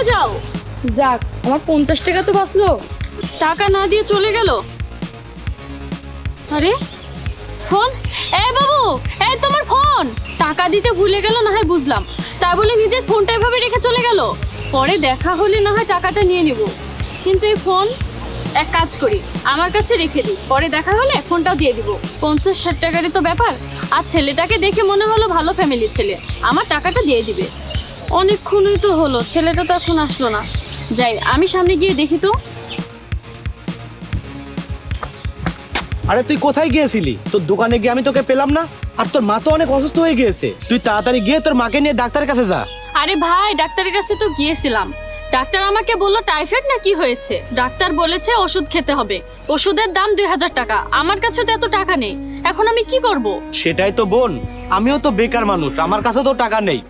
চলে যাও। যাক, আমার পঞ্চাশ টাকা তো বাঁচলো। টাকা না দিয়ে চলে গেল। আরে, ফোন? এই বাবু এই তোমার ফোন। টাকা দিতে ভুলে গেল, না হয় বুঝলাম। তাই বলে নিজের ফোনটা এভাবে রেখে চলে গেল। পরে দেখা হলে না হয় টাকাটা নিয়ে নিব। কিন্তু এই ফোন, এক কাজ করি, আমার কাছে রেখে দিই। পরে দেখা হলে ফোনটাও দিয়ে দিব। পঞ্চাশ ষাট টাকারই তো ব্যাপার। আর ছেলেটাকে দেখে মনে হলো ভালো ফ্যামিলির ছেলে। আমার টাকাটা দিয়ে দিবে। অনেকক্ষণই তো হলো ছেলেটা তো এখন আসলো না। যাই আমি সামনে গিয়ে দেখি তো। আরে তুই কোথায় গিয়েছিলি? তোর দোকানে গিয়ে আমি তোকে পেলাম না? আর তোর মা তো অনেক অসুস্থ হয়ে গিয়েছে। তুই তাড়াতাড়ি গিয়ে তোর মাকে নিয়ে ডাক্তারের কাছে যা। আরে ভাই ডাক্তারের কাছে তো গিয়েছিলাম। ডাক্তার আমাকে বলল টাইফয়েড না কি হয়েছে? ডাক্তার বলেছে ওষুধ খেতে হবে। ওষুধের দাম দুই হাজার টাকা। আমার কাছে তো এত টাকা নেই। এখন আমি কি করব? সেটাই তো বোন আমিও তো বেকার মানুষ আমার কাছে তো টাকা নেই।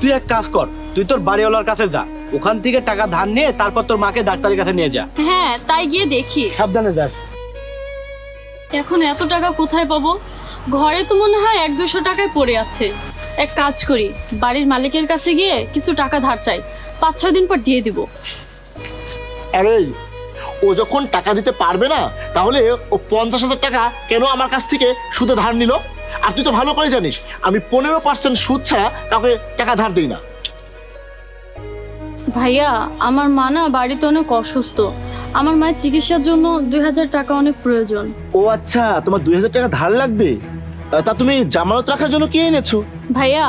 তুই এক কাজ কর তুই তোর বাড়িওয়ালার কাছে যা। ওখান থেকে টাকা ধার নিয়ে তারপর তোর মাকে ডাক্তারের কাছে নিয়ে যা। হ্যাঁ তাই গিয়ে দেখি। সাবধানে যাস। এখন এত টাকা কোথায় পাবো? ঘরে তো মনে হয় এক দুশো টাকায় পড়ে আছে। এক কাজ করি বাড়ির মালিকের কাছে গিয়ে কিছু টাকা ধার চাই। পাঁচ ছয় দিন পর দিয়ে দিব। আরে ও যখন টাকা দিতে পারবে না তাহলে ও পঞ্চাশ হাজার টাকা কেন আমার কাছ থেকে সুদে ধার নিল? আর তুই তো ভালো করে জানিস আমি পনেরো পার্সেন্ট সুদ ছাড়া কাউকে টাকা ধার দিই না। ভাইয়া আমার মা না বাড়িতে অনেক অসুস্থ। আমার মায়ের চিকিৎসার জন্য দুই হাজার টাকা অনেক প্রয়োজন। ও আচ্ছা তোমার দুই হাজার টাকা ধার লাগবে? তা তুমি জামানত রাখার জন্য কি এনেছো? ভাইয়া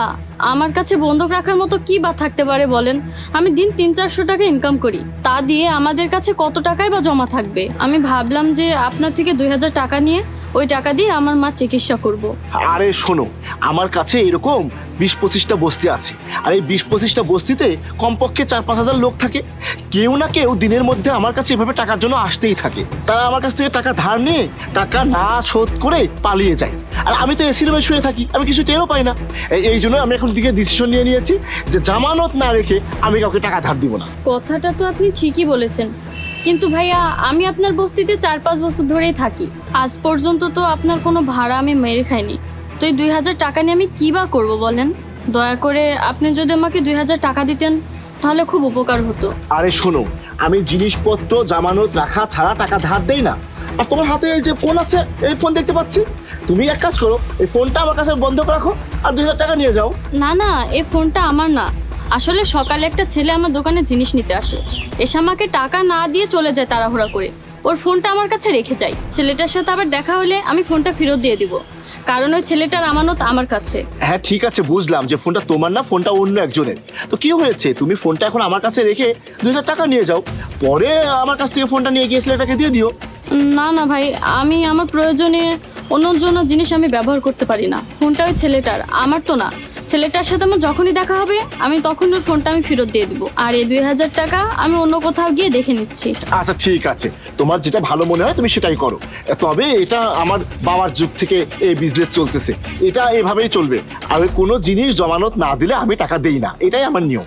আমার কাছে বন্ধক রাখার মতো কি বা থাকতে পারে বলেন? আমি দিন তিন চারশো টাকা ইনকাম করি। তা দিয়ে আমাদের কাছে কত টাকাই বা জমা থাকবে? আমি ভাবলাম যে আপনার থেকে দুই হাজার টাকা নিয়ে ওই টাকা দিয়ে আমার মা চিকিৎসা করব। আরে শোনো আমার কাছে এরকম বিশ পঁচিশটা বস্তি আছে। আর এই বিশ পঁচিশটা বস্তিতে কমপক্ষে চার পাঁচ হাজার লোক থাকে। কেউ না কেউ দিনের মধ্যে আমার কাছে এভাবে টাকার জন্য আসতেই থাকে। তারা আমার কাছ থেকে টাকা ধার নিয়ে টাকা না শোধ করে পালিয়ে যায়। আর আমি তো এসি রুমে শুয়ে থাকি আমি কিছু টেরও পাই না। এই- জন্য আমি এখন দিকে ডিসিশন নিয়ে নিয়েছি যে জামানত না রেখে আমি কাউকে টাকা ধার দিব না। কথাটা তো আপনি ঠিকই বলেছেন। কিন্তু ভাইয়া আমি আপনার বস্তিতে চার পাঁচ বছর ধরেই থাকি। আজ পর্যন্ত তো আপনার কোনো ভাড়া আমি মেরে খাইনি। তো এই দুই হাজার টাকা নিয়ে আমি কী বা করব বলেন? দয়া করে আপনি যদি আমাকে দুই হাজার টাকা দিতেন তাহলে খুব উপকার হতো। আরে শোনো আমি জিনিসপত্র জামানত রাখা ছাড়া টাকা ধার দেই না। আর তোমার হাতে এই যে ফোন আছে এই ফোন দেখতে পাচ্ছি। তুমি এক কাজ করো এই ফোনটা আমার কাছে বন্ধ করে রাখো আর দুই হাজার টাকা নিয়ে যাও। না না এই ফোনটা আমার না। আসলে সকালে একটা ছেলে আমার দোকানে জিনিস নিতে আসে। এসে আমাকে টাকা না দিয়ে চলে যায় তাড়াহুড়া করে। ওর ফোনটা আমার কাছে রেখে যাই ছেলেটার সাথে আবার দেখা হলে আমি ফোনটা ফেরত দিয়ে দিব। কারণ ওই ছেলেটার আমানত আমার কাছে। হ্যাঁ ঠিক আছে বুঝলাম যে ফোনটা তোমার না ফোনটা অন্য একজনের। তো কি হয়েছে? তুমি ফোনটা এখন আমার কাছে রেখে দুই হাজার টাকা নিয়ে যাও। পরে আমার কাছ থেকে ফোনটা নিয়ে গিয়ে ছেলেটাকে দিয়ে দিও। না না ভাই আমি আমার প্রয়োজনে অন্য জন্য জিনিস আমি ব্যবহার করতে পারি না। ফোনটা ওই ছেলেটার আমার তো না। ছেলেটার সাথে আমার যখনই দেখা হবে আমি তখন ওর ফোনটা আমি ফেরত দিয়ে দিব। আর এই দুই হাজার টাকা আমি অন্য কোথাও গিয়ে দেখে নিচ্ছি। আচ্ছা ঠিক আছে। তোমার যেটা ভালো মনে হয় তুমি সেটাই করো। তবে এটা আমার বাবার যুগ থেকে এই বিজনেস চলতেছে। এটা এভাবেই চলবে। আর ওই কোনো জিনিস জমানত না দিলে আমি টাকা দেই না। এটাই আমার নিয়ম।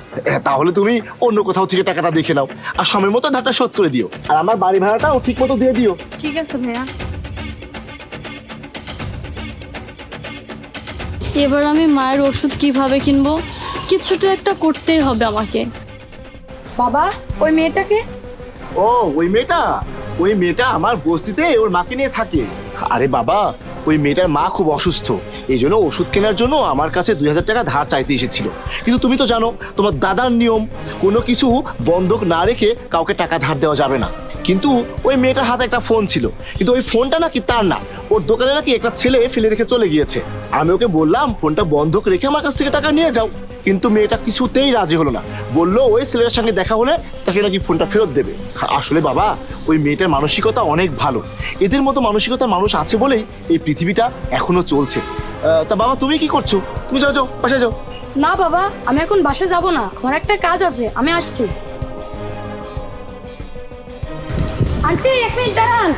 তাহলে তুমি অন্য কোথাও থেকে টাকাটা দেখে নাও। আর সময় মতো ধারটা শোধ করে দিও। আর আমার বাড়ি ভাড়াটাও ঠিক মতো দিয়ে দিও। ঠিক আছে ভাইয়া। এবার আমি মায়ের ওষুধ কীভাবে কিনবো? কিছুটা একটা করতেই হবে আমাকে। বাবা, ওই মেয়েটাকে? ও, ওই মেয়েটা? ওই মেয়েটা আমার বস্তিতে ওর মাকে নিয়ে থাকে। আরে বাবা, ওই মেয়েটার মা খুব অসুস্থ। এই জন্য ওষুধ কেনার জন্য আমার কাছে দুই হাজার টাকা ধার চাইতে এসেছিল। কিন্তু তুমি তো জানো, তোমার দাদার নিয়ম, কোনো কিছু বন্ধক না রেখে কাউকে টাকা ধার দেওয়া যাবে না। কিন্তু ওই মেয়েটার হাতে একটা ফোন ছিল। কিন্তু ওই ফোনটা নাকি তার না। ওর দোকানে নাকি একটা ছেলে ফেলে রেখে চলে গিয়েছে। আমি ওকে বললাম, ফোনটা বন্ধক রেখে আমার কাছ থেকে টাকা নিয়ে যাও। কিন্তু মেয়েটা কিছুতেই রাজি হলো না। বলল, ওই ছেলেটার সঙ্গে দেখা হলে তাকে নাকি ফোনটা ফেরত দেবে। আসলে বাবা, ওই মেয়েটার মানসিকতা অনেক ভালো। এদের মতো মানসিকতার মানুষ আছে বলেই এই পৃথিবীটা এখনও চলছে। তা বাবা, তুমি কি করছ? তুমি যাও যাও, বাসায় যাও। না বাবা, আমি এখন বাসে যাব না। আমার একটা কাজ আছে, আমি আসছি। আন্টি এক মিনিট দাঁড়ান।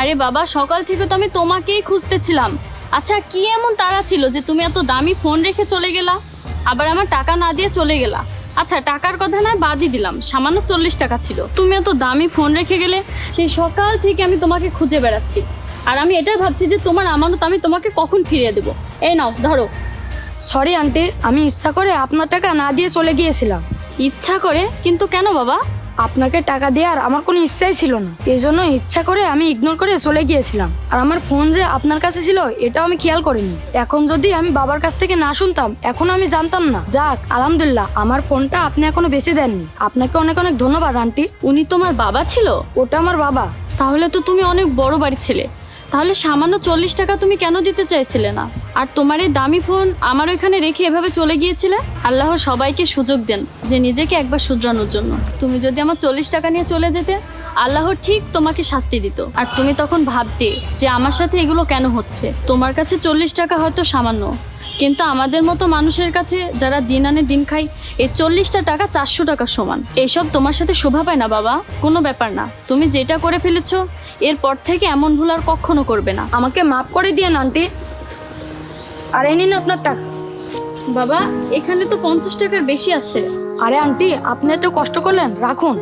আরে বাবা সকাল থেকে তো আমি তোমাকেই খুঁজতেছিলাম। আচ্ছা কি এমন তারা ছিল যে তুমি এত দামি ফোন রেখে চলে গেলা? আবার আমার টাকা না দিয়ে চলে গেলা? আচ্ছা টাকার কথা না বাদই দিলাম। সামান্য চল্লিশ টাকা ছিল। তুমি এত দামি ফোন রেখে গেলে সেই সকাল থেকে আমি তোমাকে খুঁজে বেড়াচ্ছি। আর আমি এটাই ভাবছি যে তোমার আমানত আমি তোমাকে কখন ফিরিয়ে দেবো? এই নাও ধরো। সরি আন্টি আমি ইচ্ছা করে আপনার টাকা না দিয়ে চলে গিয়েছিলাম। ইচ্ছা করে? কিন্তু কেন বাবা? আপনাকে টাকা দেওয়ার আমার কোনো ইচ্ছাই ছিল না। এই জন্য ইচ্ছা করে আমি ইগনোর করে চলে গিয়েছিলাম। আর আমার ফোন যে আপনার কাছে ছিল এটাও আমি খেয়াল করিনি। এখন যদি আমি বাবার কাছ থেকে না শুনতাম এখন আমি জানতাম না। যাক আলহামদুলিল্লাহ আমার ফোনটা আপনি এখনও বেশি দেননি। আপনাকে অনেক অনেক ধন্যবাদ আন্টি। উনি তোমার বাবা ছিল? ওটা আমার বাবা। তাহলে তো তুমি অনেক বড় বাড়ির ছেলে। তাহলে সামান্য চল্লিশ টাকা তুমি কেন দিতে চাইছিলে না? আর তোমার এই দামি ফোন আমার ওইখানে রেখে এভাবে চলে গিয়েছিলে? আল্লাহ সবাইকে সুযোগ দেন যে নিজেকে একবার শুধরানোর জন্য। তুমি যদি আমার চল্লিশ টাকা নিয়ে চলে যেতে, আল্লাহ ঠিক তোমাকে শাস্তি দিত। আর তুমি তখন ভাবতে যে আমার সাথে এগুলো কেন হচ্ছে? তোমার কাছে চল্লিশ টাকা হয়তো সামান্য। কিন্তু আমাদের মতো মানুষের কাছে যারা দিন আনে দিন খাই এই চল্লিশটা টাকা চারশো টাকার সমান। এইসব তোমার সাথে শোভা পায় না বাবা, কোনো ব্যাপার না। তুমি যেটা করে ফেলেছো, এরপর থেকে এমন ভুল আর কখনো করবে না। আমাকে মাফ করে দিয়েন আন্টি। আর এই নিন আপনার টাকা। বাবা, এখানে তো পঞ্চাশ টাকার বেশি আছে। আরে আন্টি, আপনি এত কষ্ট করলেন, রাখুন।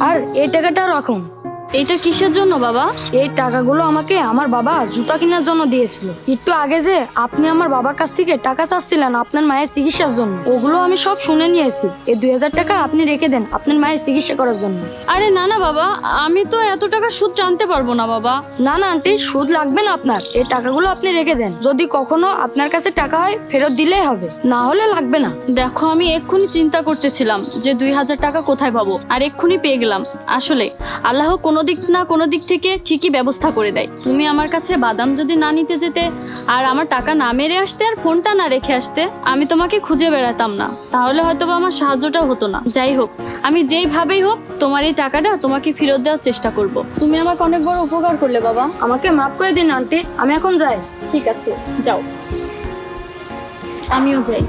আর এই টাকাটাও রাখুন। এটা কিসের জন্য বাবা? এই টাকাগুলো আমাকে আমার বাবা জুতা কেনার জন্য দিয়েছিল। একটু আগে যে আপনি আমার বাবার কাছ থেকে টাকা চাচ্ছিলেন আপনার মায়ের চিকিৎসার জন্য ওগুলো আমি সব শুনে নিয়েছি। এই দুই হাজার টাকা আপনি রেখে দেন আপনার মায়ের চিকিৎসা করার জন্য। আরে না না বাবা আমি তো এত টাকা সুদ জানতে পারব না বাবা। না না আন্টি সুদ লাগবে না আপনার। এই টাকাগুলো আপনি রেখে দেন। যদি কখনো আপনার কাছে টাকা হয় ফেরত দিলেই হবে। না হলে লাগবে না। দেখো আমি এক্ষুনি চিন্তা করতেছিলাম যে দুই হাজার টাকা কোথায় পাবো আর এক্ষুনি পেয়ে গেলাম। আসলে আল্লাহ কোনো দিক না কোনো দিক থেকে ঠিকই ব্যবস্থা করে দেয়। তুমি আমার কাছে বাদাম যদি না নিতে যেতে আর আমার টাকা না মেরে আসতে আর ফোনটা না রেখে আসতে, আমি তোমাকে খুঁজে বেড়াতাম না। তাহলে হয়তো আমার সাহায্যটা হতো না। যাই হোক, আমি যেইভাবেই হোক তোমার এই টাকাটা তোমাকে ফেরত দেওয়ার চেষ্টা করব। তুমি আমাকে অনেক বড় উপকার করলে বাবা। আমাকে মাফ করে দিন, আন্টি। আমি এখন যাই। ঠিক আছে, যাও। আমিও যাই।